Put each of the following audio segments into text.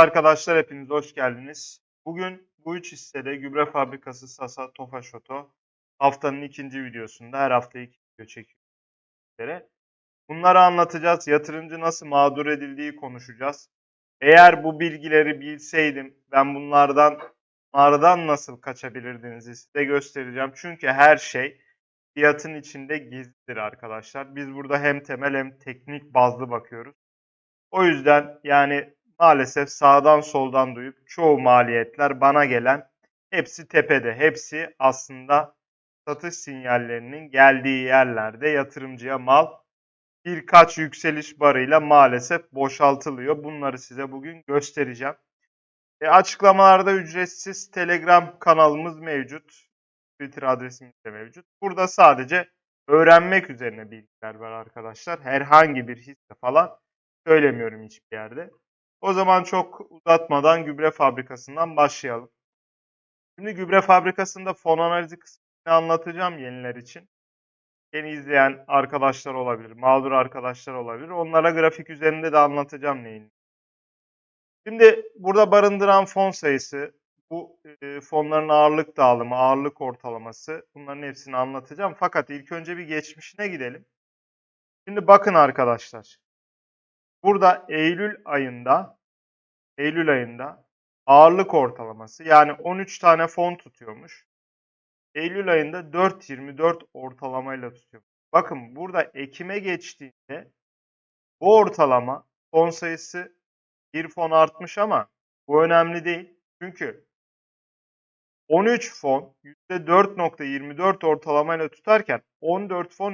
Arkadaşlar hepiniz hoş geldiniz. Bugün bu üç hissede gübre fabrikası Sasa Tofaş Oto haftanın ikinci videosunda her hafta iki video çekiyoruz. Bunları anlatacağız. Yatırımcı nasıl mağdur edildiği konuşacağız. Eğer bu bilgileri bilseydim ben bunlardan bunlardan nasıl kaçabilirdinizi size göstereceğim. Çünkü her şey fiyatın içinde gizlidir arkadaşlar. Biz burada hem temel hem teknik bazlı bakıyoruz. O yüzden yani maalesef sağdan soldan duyup çoğu maliyetler bana gelen hepsi tepede. Hepsi aslında satış sinyallerinin geldiği yerlerde yatırımcıya mal birkaç yükseliş barıyla maalesef boşaltılıyor. Bunları size bugün göstereceğim. E, açıklamalarda ücretsiz Telegram kanalımız mevcut. Twitter adresimiz de mevcut. Burada sadece öğrenmek üzerine bilgiler var arkadaşlar. Herhangi bir hisse falan söylemiyorum hiçbir yerde. O zaman çok uzatmadan gübre fabrikasından başlayalım. Şimdi gübre fabrikasında fon analizi kısmını anlatacağım yeniler için. Yeni izleyen arkadaşlar olabilir, mağdur arkadaşlar olabilir. Onlara grafik üzerinde de anlatacağım neyin. Şimdi burada barındıran fon sayısı, bu e, fonların ağırlık dağılımı, ağırlık ortalaması bunların hepsini anlatacağım. Fakat ilk önce bir geçmişine gidelim. Şimdi bakın arkadaşlar. Burada Eylül ayında Eylül ayında ağırlık ortalaması yani 13 tane fon tutuyormuş. Eylül ayında 4.24 ortalamayla tutuyor. Bakın burada Ekim'e geçtiğinde bu ortalama fon sayısı bir fon artmış ama bu önemli değil. Çünkü 13 fon %4.24 ortalamayla tutarken 14 fon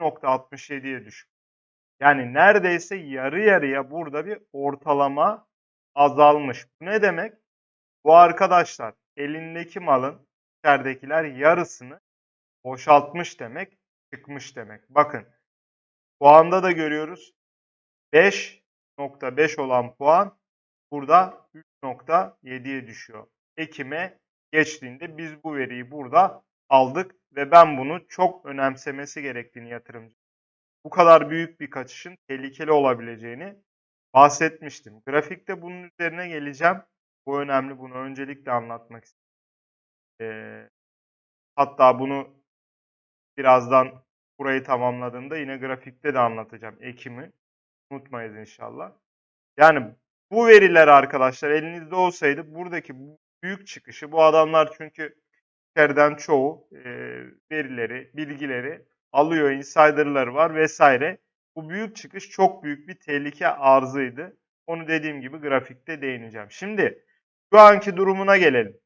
%2.67'ye düşüyor. Yani neredeyse yarı yarıya burada bir ortalama azalmış. Bu ne demek? Bu arkadaşlar elindeki malın içeridekiler yarısını boşaltmış demek, çıkmış demek. Bakın puanda da görüyoruz. 5.5 olan puan burada 3.7'ye düşüyor. Ekim'e geçtiğinde biz bu veriyi burada aldık ve ben bunu çok önemsemesi gerektiğini yatırımcı. Bu kadar büyük bir kaçışın tehlikeli olabileceğini bahsetmiştim. Grafikte bunun üzerine geleceğim. Bu önemli. Bunu öncelikle anlatmak istedim. Ee, hatta bunu birazdan burayı tamamladığımda yine grafikte de anlatacağım. Ekim'i unutmayız inşallah. Yani bu veriler arkadaşlar elinizde olsaydı buradaki büyük çıkışı bu adamlar çünkü içeriden çoğu e, verileri, bilgileri alıyor, insiderları var vesaire. Bu büyük çıkış çok büyük bir tehlike arzıydı. Onu dediğim gibi grafikte değineceğim. Şimdi şu anki durumuna gelelim.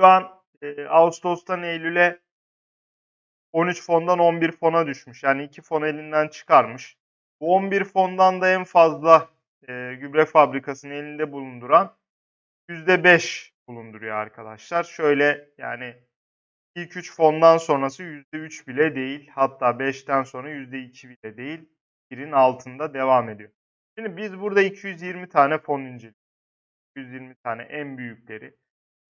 Şu an e, Ağustos'tan Eylül'e 13 fondan 11 fona düşmüş. Yani 2 fon elinden çıkarmış. Bu 11 fondan da en fazla e, gübre fabrikasının elinde bulunduran %5 bulunduruyor arkadaşlar. Şöyle yani İlk 3 fondan sonrası %3 bile değil. Hatta 5'ten sonra %2 bile değil. Birin altında devam ediyor. Şimdi biz burada 220 tane fon inceledik. 220 tane en büyükleri.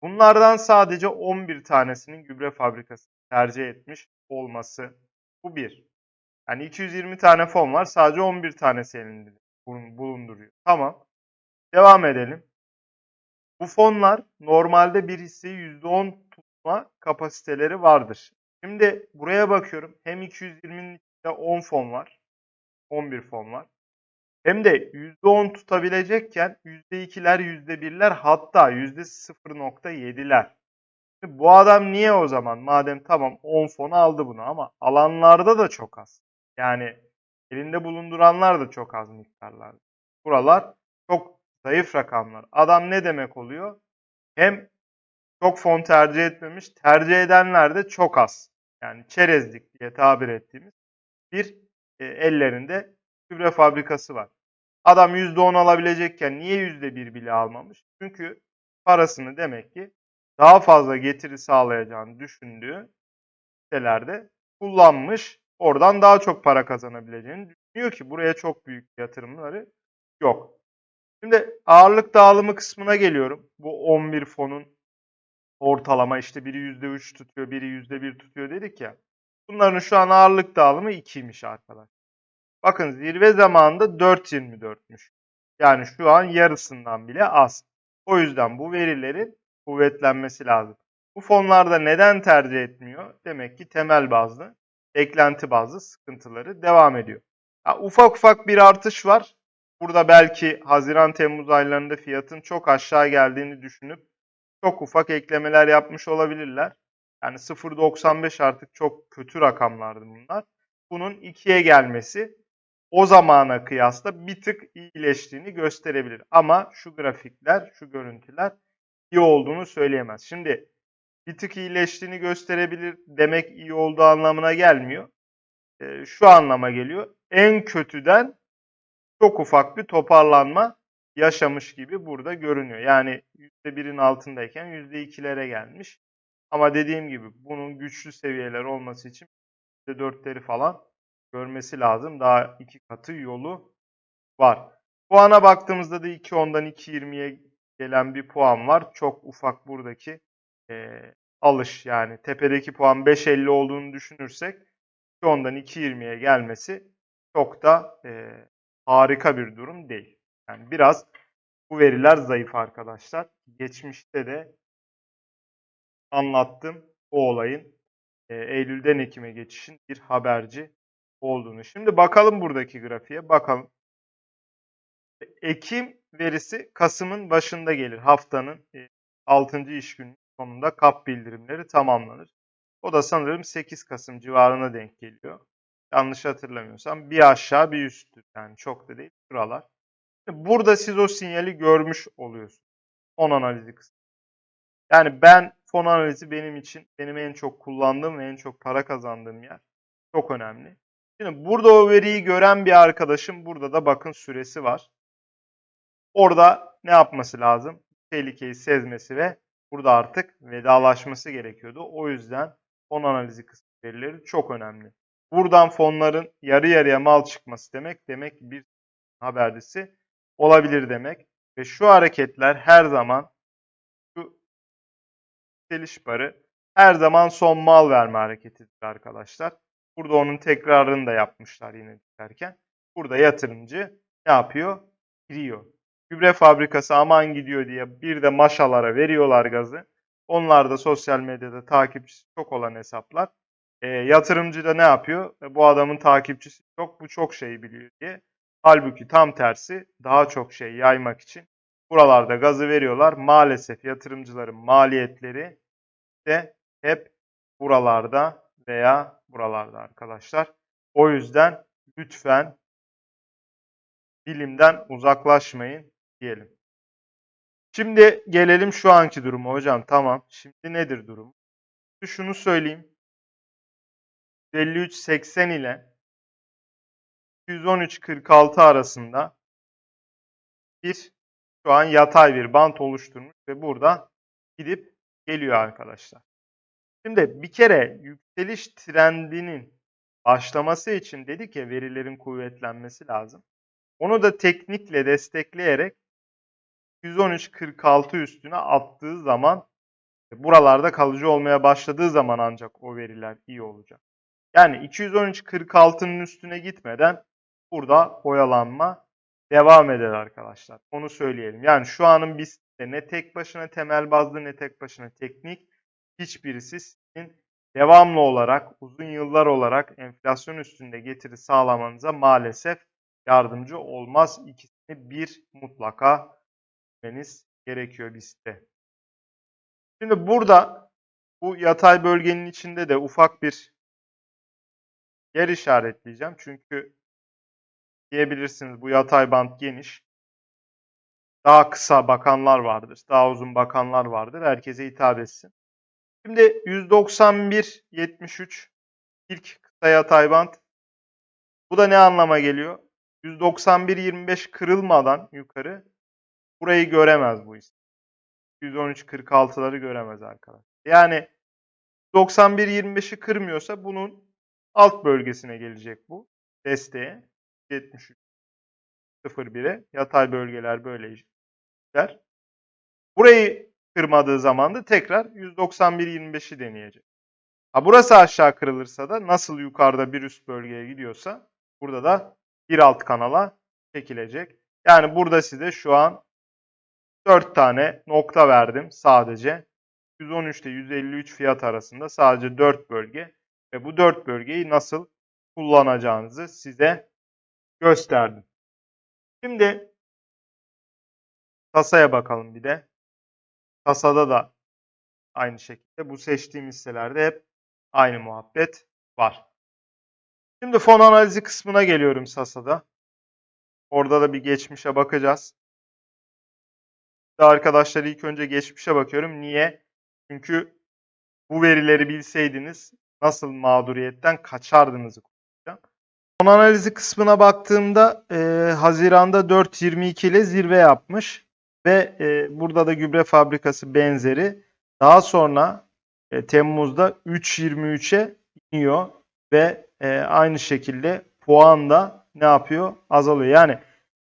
Bunlardan sadece 11 tanesinin gübre fabrikası tercih etmiş olması. Bu bir. Yani 220 tane fon var. Sadece 11 tanesi elinde bulunduruyor. Tamam. Devam edelim. Bu fonlar normalde bir hisseyi %10 tutma kapasiteleri vardır. Şimdi buraya bakıyorum. Hem 220'nin içinde 10 fon var. 11 fon var. Hem de %10 tutabilecekken %2'ler, %1'ler hatta %0.7'ler. Bu adam niye o zaman? Madem tamam 10 fon aldı bunu ama alanlarda da çok az. Yani elinde bulunduranlar da çok az miktarlarda. Buralar çok zayıf rakamlar. Adam ne demek oluyor? Hem çok fon tercih etmemiş. Tercih edenler de çok az. Yani çerezlik diye tabir ettiğimiz bir e, ellerinde gübre fabrikası var. Adam %10 alabilecekken niye %1 bile almamış? Çünkü parasını demek ki daha fazla getiri sağlayacağını düşündüğü sitelerde kullanmış. Oradan daha çok para kazanabileceğini düşünüyor ki buraya çok büyük yatırımları yok. Şimdi ağırlık dağılımı kısmına geliyorum. Bu 11 fonun ortalama işte biri %3 tutuyor, biri %1 tutuyor dedik ya. Bunların şu an ağırlık dağılımı 2'ymiş arkadaşlar. Bakın zirve zamanında 4.24'müş. Yani şu an yarısından bile az. O yüzden bu verilerin kuvvetlenmesi lazım. Bu fonlarda neden tercih etmiyor? Demek ki temel bazlı, eklenti bazlı sıkıntıları devam ediyor. Ya ufak ufak bir artış var. Burada belki Haziran-Temmuz aylarında fiyatın çok aşağı geldiğini düşünüp çok ufak eklemeler yapmış olabilirler. Yani 0.95 artık çok kötü rakamlardı bunlar. Bunun 2'ye gelmesi o zamana kıyasla bir tık iyileştiğini gösterebilir. Ama şu grafikler, şu görüntüler iyi olduğunu söyleyemez. Şimdi bir tık iyileştiğini gösterebilir demek iyi olduğu anlamına gelmiyor. Ee, şu anlama geliyor. En kötüden çok ufak bir toparlanma yaşamış gibi burada görünüyor. Yani %1'in altındayken %2'lere gelmiş. Ama dediğim gibi bunun güçlü seviyeler olması için %4'leri falan görmesi lazım. Daha iki katı yolu var. Puana baktığımızda da 2.10'dan 2.20'ye gelen bir puan var. Çok ufak buradaki e, alış yani tepedeki puan 5.50 olduğunu düşünürsek 2.10'dan 2.20'ye gelmesi çok da e, harika bir durum değil. Yani biraz bu veriler zayıf arkadaşlar. Geçmişte de anlattım o olayın e, Eylül'den Ekim'e geçişin bir haberci olduğunu. Şimdi bakalım buradaki grafiğe bakalım. Ekim verisi Kasım'ın başında gelir. Haftanın e, 6. iş günü sonunda kap bildirimleri tamamlanır. O da sanırım 8 Kasım civarına denk geliyor. Yanlış hatırlamıyorsam bir aşağı bir üsttür. Yani çok da değil şuralar. Burada siz o sinyali görmüş oluyorsunuz. Fon analizi kısmı. Yani ben fon analizi benim için benim en çok kullandığım ve en çok para kazandığım yer. Çok önemli. Şimdi burada o veriyi gören bir arkadaşım burada da bakın süresi var. Orada ne yapması lazım? Tehlikeyi sezmesi ve burada artık vedalaşması gerekiyordu. O yüzden fon analizi kısmı verileri çok önemli. Buradan fonların yarı yarıya mal çıkması demek demek bir habercisi olabilir demek. Ve şu hareketler her zaman şu yükseliş barı her zaman son mal verme hareketidir arkadaşlar. Burada onun tekrarını da yapmışlar yine düşerken. Burada yatırımcı ne yapıyor? Giriyor. Gübre fabrikası aman gidiyor diye bir de maşalara veriyorlar gazı. Onlar da sosyal medyada takipçisi çok olan hesaplar. E, yatırımcı da ne yapıyor? E, bu adamın takipçisi çok, bu çok şey biliyor diye. Halbuki tam tersi daha çok şey yaymak için buralarda gazı veriyorlar. Maalesef yatırımcıların maliyetleri de hep buralarda veya buralarda arkadaşlar. O yüzden lütfen bilimden uzaklaşmayın diyelim. Şimdi gelelim şu anki duruma hocam. Tamam. Şimdi nedir durum? Şunu söyleyeyim. 53.80 ile 213.46 arasında bir şu an yatay bir bant oluşturmuş ve burada gidip geliyor arkadaşlar. Şimdi bir kere yükseliş trendinin başlaması için dedik ya verilerin kuvvetlenmesi lazım. Onu da teknikle destekleyerek 113.46 üstüne attığı zaman buralarda kalıcı olmaya başladığı zaman ancak o veriler iyi olacak. Yani 213.46'nın üstüne gitmeden burada oyalanma devam eder arkadaşlar. Onu söyleyelim. Yani şu anın BIST'te ne tek başına temel bazlı ne tek başına teknik hiçbirisi sizin devamlı olarak uzun yıllar olarak enflasyon üstünde getiri sağlamanıza maalesef yardımcı olmaz. İkisini bir mutlaka bilmeniz gerekiyor BIST'te. Şimdi burada bu yatay bölgenin içinde de ufak bir yer işaretleyeceğim. Çünkü diyebilirsiniz bu yatay bant geniş. Daha kısa bakanlar vardır. Daha uzun bakanlar vardır. Herkese hitap etsin. Şimdi 191.73 ilk kısa yatay bant. Bu da ne anlama geliyor? 191.25 kırılmadan yukarı burayı göremez bu isim. 113.46'ları göremez arkadaşlar. Yani 91.25'i kırmıyorsa bunun alt bölgesine gelecek bu desteğe. 73 01'e yatay bölgeler böyle işler. Burayı kırmadığı zaman da tekrar 191.25'i deneyecek. Ha burası aşağı kırılırsa da nasıl yukarıda bir üst bölgeye gidiyorsa burada da bir alt kanala çekilecek. Yani burada size şu an 4 tane nokta verdim sadece. 113 ile 153 fiyat arasında sadece 4 bölge ve bu 4 bölgeyi nasıl kullanacağınızı size gösterdim. Şimdi kasaya bakalım bir de. Kasada da aynı şekilde bu seçtiğim hisselerde hep aynı muhabbet var. Şimdi fon analizi kısmına geliyorum Sasa'da. Orada da bir geçmişe bakacağız. Arkadaşlar ilk önce geçmişe bakıyorum. Niye? Çünkü bu verileri bilseydiniz nasıl mağduriyetten kaçardınız konuşacağım. Fon analizi kısmına baktığımda e, Haziran'da 4.22 ile zirve yapmış ve e, burada da gübre fabrikası benzeri. Daha sonra e, Temmuz'da 3.23'e iniyor ve e, aynı şekilde puan da ne yapıyor? Azalıyor. Yani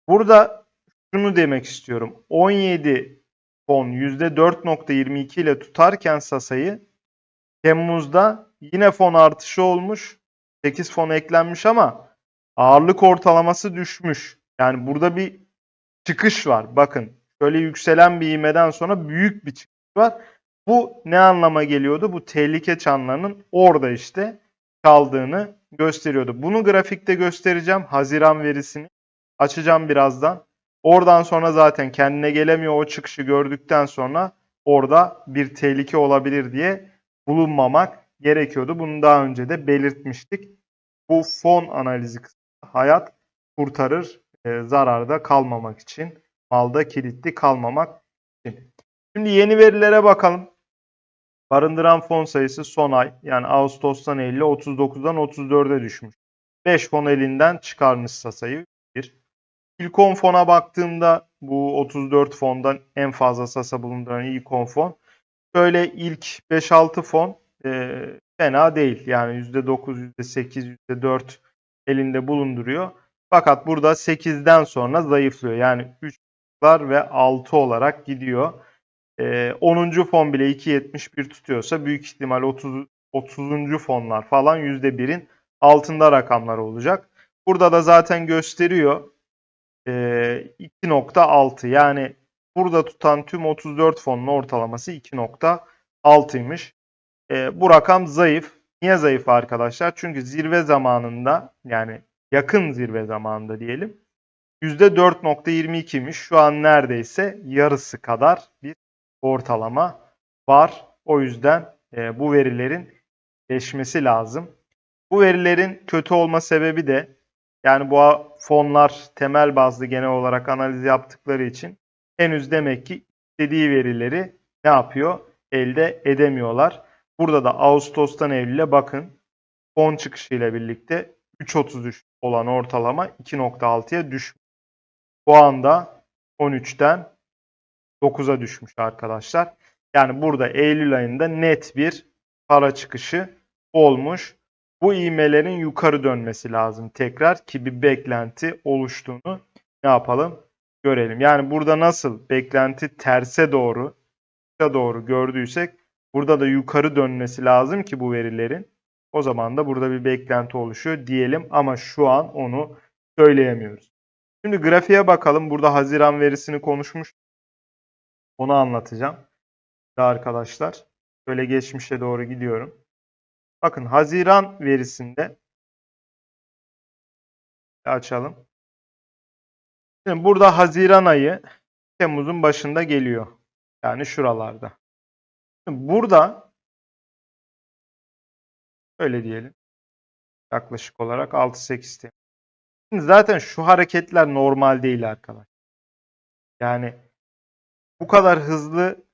burada şunu demek istiyorum. 17 fon %4.22 ile tutarken Sasa'yı Temmuz'da yine fon artışı olmuş. 8 fon eklenmiş ama ağırlık ortalaması düşmüş. Yani burada bir çıkış var. Bakın şöyle yükselen bir ivmeden sonra büyük bir çıkış var. Bu ne anlama geliyordu? Bu tehlike çanlarının orada işte kaldığını gösteriyordu. Bunu grafikte göstereceğim. Haziran verisini açacağım birazdan. Oradan sonra zaten kendine gelemiyor o çıkışı gördükten sonra orada bir tehlike olabilir diye bulunmamak gerekiyordu. Bunu daha önce de belirtmiştik. Bu fon analizi hayat kurtarır e, zararda kalmamak için, malda kilitli kalmamak için. Şimdi yeni verilere bakalım. Barındıran fon sayısı son ay yani Ağustos'tan Eylül'e 39'dan 34'e düşmüş. 5 fon elinden çıkarmış Sasa'yı. 1. İlk 10 fona baktığımda bu 34 fondan en fazla Sasa bulunduran ilk 10 fon. Şöyle ilk 5-6 fon e, fena değil. Yani %9, %8, %4 elinde bulunduruyor. Fakat burada 8'den sonra zayıflıyor. Yani 3'lar ve 6 olarak gidiyor. E, 10. fon bile 2.71 tutuyorsa büyük ihtimal 30 30. fonlar falan %1'in altında rakamlar olacak. Burada da zaten gösteriyor. E, 2.6 yani burada tutan tüm 34 fonun ortalaması 2.6'ymış. E, bu rakam zayıf. Niye zayıf arkadaşlar? Çünkü zirve zamanında yani yakın zirve zamanında diyelim %4.22'ymiş. Şu an neredeyse yarısı kadar bir ortalama var. O yüzden e, bu verilerin değişmesi lazım. Bu verilerin kötü olma sebebi de yani bu fonlar temel bazlı genel olarak analiz yaptıkları için henüz demek ki istediği verileri ne yapıyor? Elde edemiyorlar. Burada da Ağustos'tan Eylül'e bakın. Fon çıkışıyla birlikte 3.33 olan ortalama 2.6'ya düşmüş. Bu anda 13'ten 9'a düşmüş arkadaşlar. Yani burada Eylül ayında net bir para çıkışı olmuş. Bu ivmelerin yukarı dönmesi lazım tekrar ki bir beklenti oluştuğunu ne yapalım görelim. Yani burada nasıl beklenti terse doğru doğru gördüysek burada da yukarı dönmesi lazım ki bu verilerin. O zaman da burada bir beklenti oluşuyor diyelim ama şu an onu söyleyemiyoruz. Şimdi grafiğe bakalım. Burada Haziran verisini konuşmuş. Onu anlatacağım. Da arkadaşlar. Şöyle geçmişe doğru gidiyorum. Bakın Haziran verisinde açalım. Şimdi burada Haziran ayı Temmuz'un başında geliyor. Yani şuralarda. Burada öyle diyelim. Yaklaşık olarak 6-8 Temmuz. Şimdi zaten şu hareketler normal değil arkadaşlar. Yani bu kadar hızlı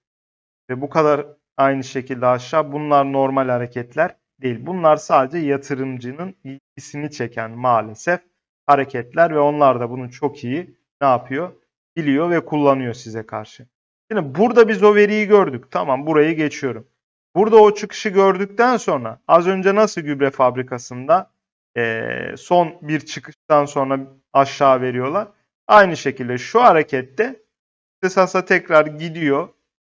ve bu kadar aynı şekilde aşağı bunlar normal hareketler değil. Bunlar sadece yatırımcının ilgisini çeken maalesef hareketler ve onlar da bunu çok iyi ne yapıyor? Biliyor ve kullanıyor size karşı. Şimdi burada biz o veriyi gördük. Tamam burayı geçiyorum. Burada o çıkışı gördükten sonra az önce nasıl gübre fabrikasında e, son bir çıkıştan sonra aşağı veriyorlar. Aynı şekilde şu harekette kısasa tekrar gidiyor.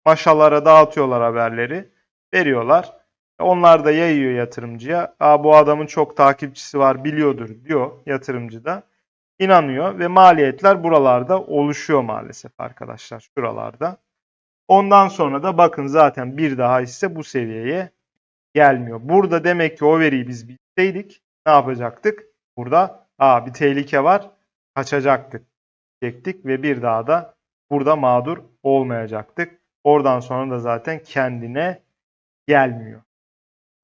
Maşalara dağıtıyorlar haberleri. Veriyorlar. Onlar da yayıyor yatırımcıya. Aa, bu adamın çok takipçisi var biliyordur diyor yatırımcı da. inanıyor ve maliyetler buralarda oluşuyor maalesef arkadaşlar şuralarda. Ondan sonra da bakın zaten bir daha ise bu seviyeye gelmiyor. Burada demek ki o veriyi biz bilseydik ne yapacaktık? Burada aa bir tehlike var kaçacaktık diyecektik ve bir daha da burada mağdur olmayacaktık. Oradan sonra da zaten kendine gelmiyor.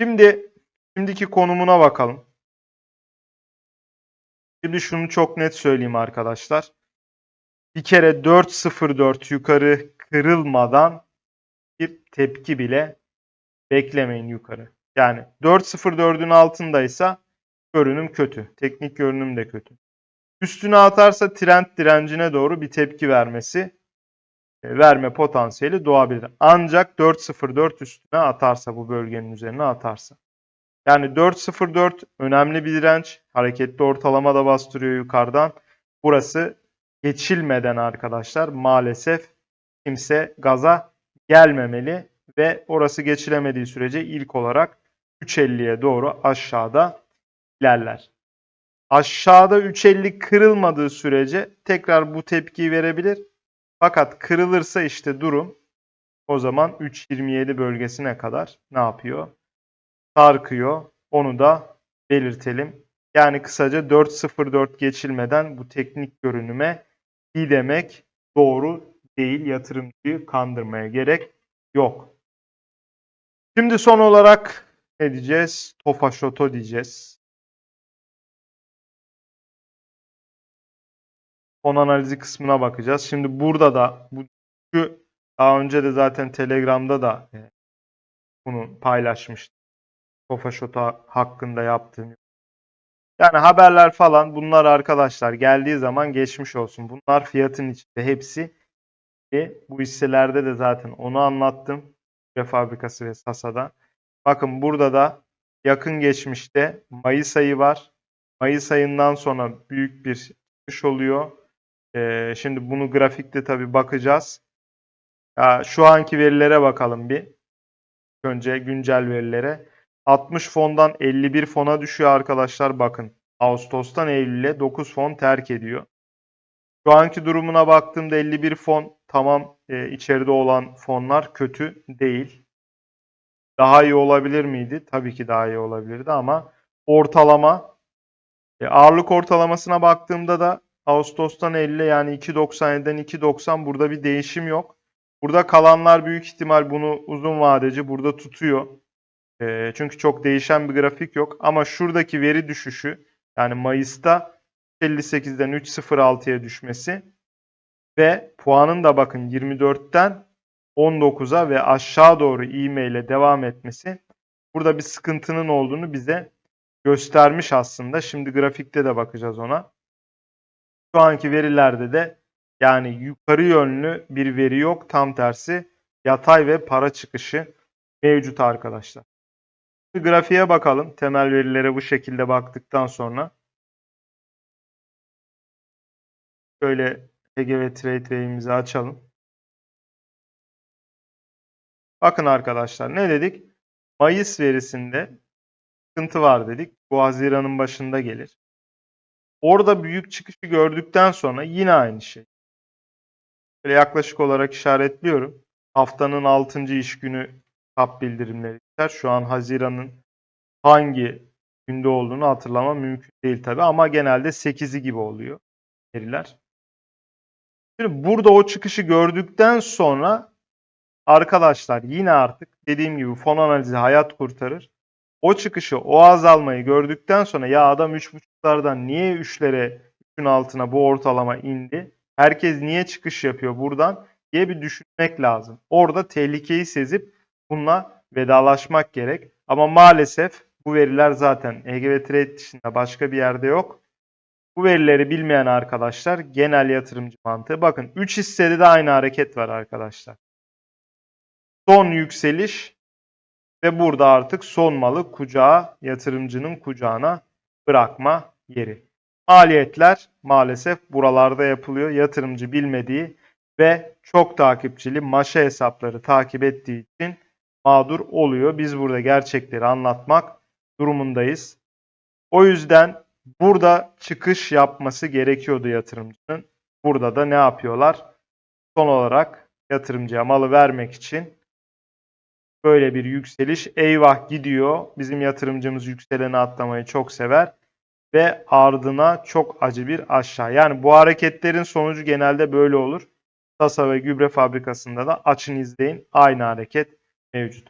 Şimdi şimdiki konumuna bakalım. Şimdi şunu çok net söyleyeyim arkadaşlar. Bir kere 4.04 yukarı kırılmadan bir tepki bile beklemeyin yukarı. Yani 4.04'ün altındaysa görünüm kötü. Teknik görünüm de kötü. Üstüne atarsa trend direncine doğru bir tepki vermesi e, verme potansiyeli doğabilir. Ancak 4.04 üstüne atarsa bu bölgenin üzerine atarsa. Yani 4.04 önemli bir direnç. Hareketli ortalama da bastırıyor yukarıdan. Burası geçilmeden arkadaşlar maalesef kimse gaza gelmemeli ve orası geçilemediği sürece ilk olarak 3.50'ye doğru aşağıda ilerler. Aşağıda 3.50 kırılmadığı sürece tekrar bu tepkiyi verebilir. Fakat kırılırsa işte durum o zaman 3.27 bölgesine kadar ne yapıyor? Sarkıyor. Onu da belirtelim. Yani kısaca 4.04 geçilmeden bu teknik görünüme iyi demek doğru değil. Yatırımcıyı kandırmaya gerek yok. Şimdi son olarak ne diyeceğiz? Tofaşoto diyeceğiz. Fon analizi kısmına bakacağız. Şimdi burada da bu şu daha önce de zaten Telegram'da da e, bunu paylaşmıştım. Tofaşoto hakkında yaptığım. Yani haberler falan bunlar arkadaşlar geldiği zaman geçmiş olsun. Bunlar fiyatın içinde hepsi. Bu hisselerde de zaten onu anlattım. Fabrikası ve Sasa'da. Bakın burada da yakın geçmişte Mayıs ayı var. Mayıs ayından sonra büyük bir çıkış oluyor. Ee, şimdi bunu grafikte tabi bakacağız. Ya, şu anki verilere bakalım bir. Önce güncel verilere. 60 fondan 51 fona düşüyor arkadaşlar bakın. Ağustos'tan Eylül'e 9 fon terk ediyor. Şu anki durumuna baktığımda 51 fon tamam e, içeride olan fonlar kötü değil. Daha iyi olabilir miydi? Tabii ki daha iyi olabilirdi ama ortalama e, ağırlık ortalamasına baktığımda da Ağustos'tan Eylül'e yani 2.97'den 2.90 burada bir değişim yok. Burada kalanlar büyük ihtimal bunu uzun vadeci burada tutuyor. E, çünkü çok değişen bir grafik yok. Ama şuradaki veri düşüşü yani Mayıs'ta 58'den 3.06'ya düşmesi ve puanın da bakın 24'ten 19'a ve aşağı doğru ivme ile devam etmesi burada bir sıkıntının olduğunu bize göstermiş aslında. Şimdi grafikte de bakacağız ona. Şu anki verilerde de yani yukarı yönlü bir veri yok. Tam tersi yatay ve para çıkışı mevcut arkadaşlar. Bir grafiğe bakalım. Temel verilere bu şekilde baktıktan sonra. Şöyle ve Trade açalım. Bakın arkadaşlar ne dedik? Mayıs verisinde sıkıntı var dedik. Bu Haziran'ın başında gelir. Orada büyük çıkışı gördükten sonra yine aynı şey. Böyle yaklaşık olarak işaretliyorum. Haftanın 6. iş günü kap bildirimleri ister. Şu an Haziran'ın hangi günde olduğunu hatırlamam mümkün değil tabi ama genelde 8'i gibi oluyor veriler. Şimdi burada o çıkışı gördükten sonra arkadaşlar yine artık dediğim gibi fon analizi hayat kurtarır. O çıkışı, o azalmayı gördükten sonra ya adam 3.5'lardan niye 3'lere 3'ün altına bu ortalama indi? Herkes niye çıkış yapıyor buradan diye bir düşünmek lazım. Orada tehlikeyi sezip bununla vedalaşmak gerek. Ama maalesef bu veriler zaten EGV Trade dışında başka bir yerde yok. Bu verileri bilmeyen arkadaşlar genel yatırımcı mantığı. Bakın 3 hissede de aynı hareket var arkadaşlar. Son yükseliş ve burada artık son malı kucağa, yatırımcının kucağına bırakma yeri. Maliyetler maalesef buralarda yapılıyor. Yatırımcı bilmediği ve çok takipçili maşa hesapları takip ettiği için mağdur oluyor. Biz burada gerçekleri anlatmak durumundayız. O yüzden burada çıkış yapması gerekiyordu yatırımcının. Burada da ne yapıyorlar? Son olarak yatırımcıya malı vermek için böyle bir yükseliş. Eyvah gidiyor. Bizim yatırımcımız yükseleni atlamayı çok sever. Ve ardına çok acı bir aşağı. Yani bu hareketlerin sonucu genelde böyle olur. Tasa ve gübre fabrikasında da açın izleyin. Aynı hareket mevcut.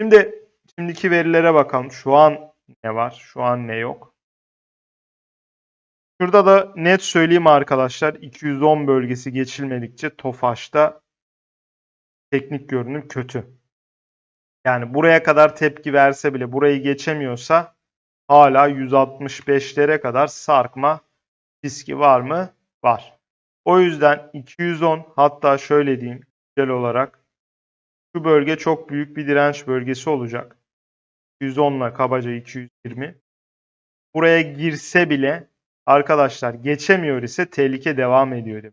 Şimdi şimdiki verilere bakalım. Şu an ne var? Şu an ne yok? Şurada da net söyleyeyim arkadaşlar. 210 bölgesi geçilmedikçe Tofaş'ta teknik görünüm kötü. Yani buraya kadar tepki verse bile burayı geçemiyorsa hala 165'lere kadar sarkma riski var mı? Var. O yüzden 210 hatta şöyle diyeyim güzel olarak şu bölge çok büyük bir direnç bölgesi olacak. 210 ile kabaca 220. Buraya girse bile arkadaşlar geçemiyor ise tehlike devam ediyor.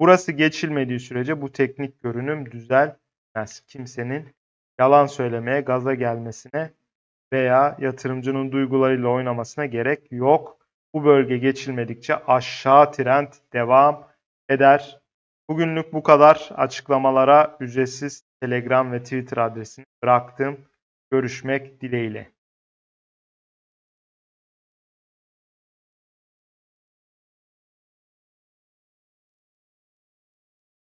Burası geçilmediği sürece bu teknik görünüm düzelmez. Kimsenin yalan söylemeye, gaza gelmesine veya yatırımcının duygularıyla oynamasına gerek yok. Bu bölge geçilmedikçe aşağı trend devam eder. Bugünlük bu kadar. Açıklamalara ücretsiz Telegram ve Twitter adresini bıraktım. Görüşmek dileğiyle.